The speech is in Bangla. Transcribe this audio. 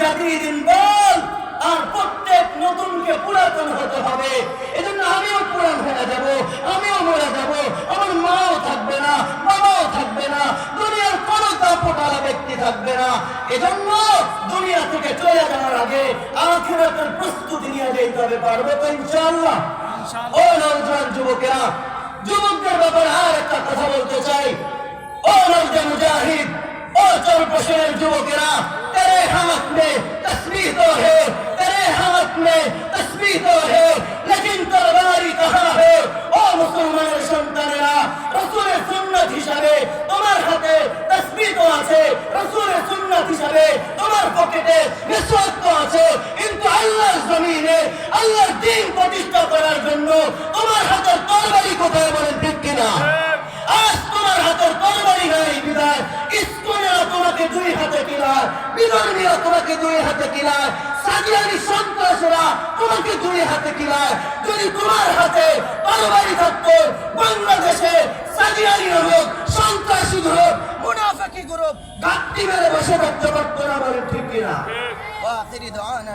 জাদিদিন বল আর প্রত্যেক নতুনকে পুরাতন হতে হবে। এজন্য আমিও পুরান হয়ে যাব আমিও মরে যাব। আমার মাও থাকবে না বাবাও থাকবে না দুনিয়ার কোনো দাপটালা ব্যক্তি থাকবে না। এজন্য দুনিয়া থেকে চলে যাওয়ার আগে আখিরাতের প্রস্তুতি নিয়ে যেতে হবে পারব তো ইনশাআল্লাহ? ও নওজোয়ান যুবকেরা যুবকদের ব্যাপারে আর একটা কথা বলতে চাই। ও চরপশের যুবকেরা तेरे हाथ में तस्बीह तो है तेरे हाथ में तस्बीह तो है लेकिन तलवारी कहाँ है ও মুসলমানের সন্তানেরা রসুলের সুন্নাত হিসাবে তোমার হাতে তসবিহ তো আছে রসুলের সুন্নাত হিসাবে তোমার পকেটে মিসওয়াক তো আছে কিন্তু আল্লাহর জমিনে আল্লাহর দিন প্রতিষ্ঠা করার জন্য তোমার হাতের তরবারি কোথায় দুই হাতে কিলায় বিধর্মীরা তোমাকে দুই হাতে কিলায় সাদিয়ানি সন্ত্রাসেরা তোমাকে দুই হাতে কিলায় যদি তোমার হাতে পারিবারি থাকতো বাংলাদেশে সাদিয়ানি হোক সন্ত্রাসী গ্রুপ মুনাফাকি গ্রুপ ঘাটতি মেরে বসে থাকতে পারতো না বলে ঠিক কিনা? হ্যাঁ।